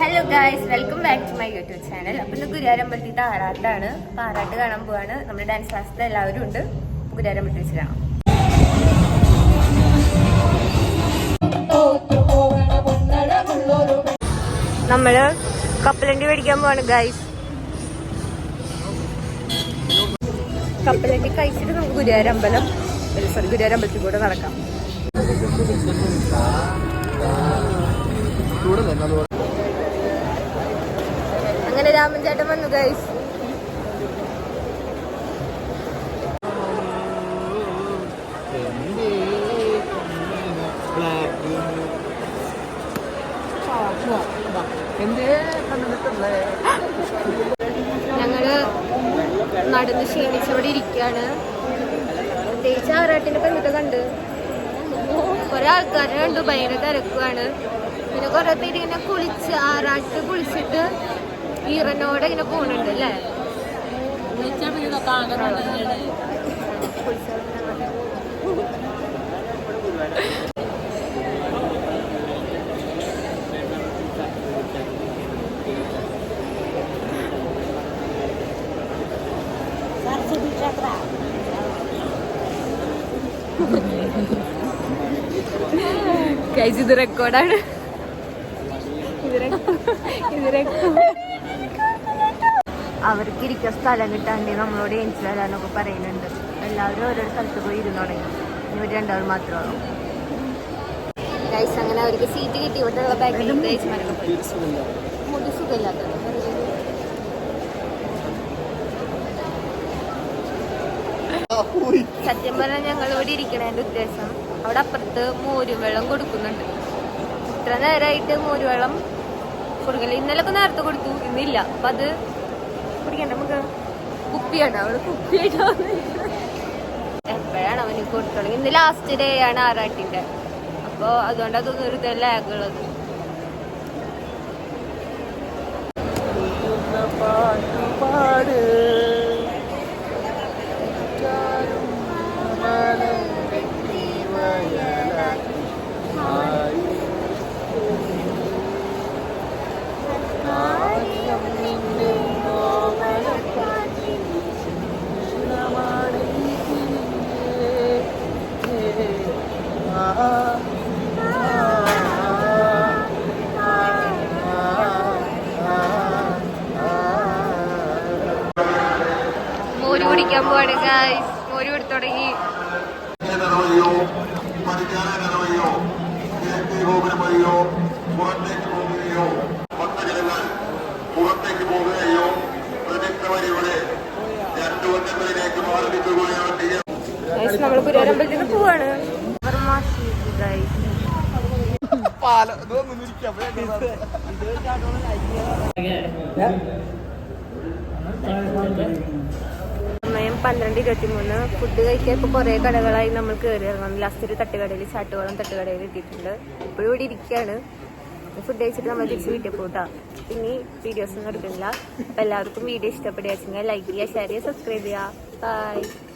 Hello guys welcome back to my YouTube channel അപ്പൊ ഇന്ന് ഗുരുവാരമ്പലത്തിൽ ആറാട്ടാണ് അപ്പൊ ആറാട്ട് കാണാൻ പോവാണ്. നമ്മുടെ ഡാൻസ് ക്ലാസ്സിലെ എല്ലാവരും ഉണ്ട്. ഗുരുവാരമ്പലത്തിൽ വെച്ച് കാണാം നമ്മൾ കപ്പലണ്ടി മേടിക്കാൻ പോവാണ് ഗായ്സ് കപ്പലണ്ടി കഴിച്ചിട്ട് നമുക്ക് ഗുരുവാരമ്പലം സോറി ഗുരുവാരമ്പലത്തിൽ കൂടെ നടക്കാം. അങ്ങനെ രാമൻ ചേട്ടൻ വന്നു ഗൈസ് ഞങ്ങൾ നടന്ന് ക്ഷീണിച്ചവിടെ ഇരിക്കുകയാണ് പ്രത്യേകിച്ച് ആറാട്ടിന്റെ പെണ്ണിട്ട് കണ്ട്. കുറേ ആൾക്കാരെ കണ്ടു ഭയങ്കര തിരക്കുവാണ്. പിന്നെ കുറേ പേര് ഇങ്ങനെ കുളിച്ച് ആറാട്ട് കുളിച്ചിട്ട് ഈറനോടെ ഇങ്ങനെ പോണുണ്ട് അല്ലേ? ഗൈസ് ഇത് റെക്കോർഡാണ് അവർക്ക് ഇരിക്കാൻ സ്ഥലം കിട്ടാണ്ട് നമ്മളോട് എനിക്ക് വരാനൊക്കെ പറയുന്നുണ്ട്. എല്ലാവരും ഓരോ സ്ഥലത്ത് പോയി ഇരുന്ന് തുടങ്ങി. ഇനി രണ്ടാളും രണ്ടാൾ മാത്രമേ ഗൈസ് അങ്ങനെ അവർക്ക് സീറ്റ് കിട്ടി. ഇവിടെ ഉള്ള ബാക്കിൽ ഗൈസ്മാരൊക്കെ പോയി. മുടി സുഖമില്ലാത്തത് സത്യം പറഞ്ഞാൽ ഞങ്ങൾ ഇവിടെ ഇരിക്കണതിന്റെ ഉദ്ദേശം. അവിടെ അപ്പുറത്ത് മോരുവെള്ളം കൊടുക്കുന്നുണ്ട്. ഇത്ര നേരമായിട്ട് മോരുവെള്ളം കൊടുക്കില്ല ഇന്നലൊക്കെ നേരത്തെ കൊടുത്തു ഇന്നില്ല. അപ്പൊ അത് കുടിക്കണ്ട നമുക്ക്. കുപ്പിയാണ്? അവിടെ കുപ്പിയായിട്ട് എപ്പോഴാണ് അവന് കൊടുത്തു ഇന്ന് ലാസ്റ്റ് ഡേ ആണ് ആറാട്ടിന്റെ അപ്പൊ അതുകൊണ്ട് അതൊന്നും ഒരു ലാഗുള്ളത്. മോര് കുടിക്കാൻ പോവാണ് ഗായ്സ് മോര് കൊടുത്തു തുടങ്ങി. പുറത്തേക്ക് പോകുകയോ ഭക്തജനങ്ങൾ പുറത്തേക്ക് പോകുകയോ രണ്ടു വട്ടങ്ങളിലേക്ക് ചെയ്യാം നമ്മൾ പോവാണ് പന്ത്രണ്ട് ഇരുപത്തി മൂന്ന് ഫുഡ് കഴിക്കാൻ ഇപ്പോൾ കുറേ കടകളായി നമ്മൾ കയറി ഇറങ്ങണം ലാസ്റ്റ് ഒരു തട്ടുകടയിൽ ചാട്ടുകുളം തട്ടുകടയിൽ എത്തിയിട്ടുണ്ട്. ഇപ്പോഴും ഇവിടെ ഇരിക്കുകയാണ്. ഫുഡ് കഴിച്ചിട്ട് നമ്മൾ തിരിച്ച് വീട്ടിൽ പോട്ടാ ഇനി വീഡിയോസ് ഒന്നും എടുക്കുന്നില്ല. അപ്പോൾ എല്ലാവർക്കും വീഡിയോ ഇഷ്ടപ്പെടുക ലൈക്ക് ചെയ്യുക ഷെയർ ചെയ്യുക സബ്സ്ക്രൈബ് ചെയ്യുക. ബൈ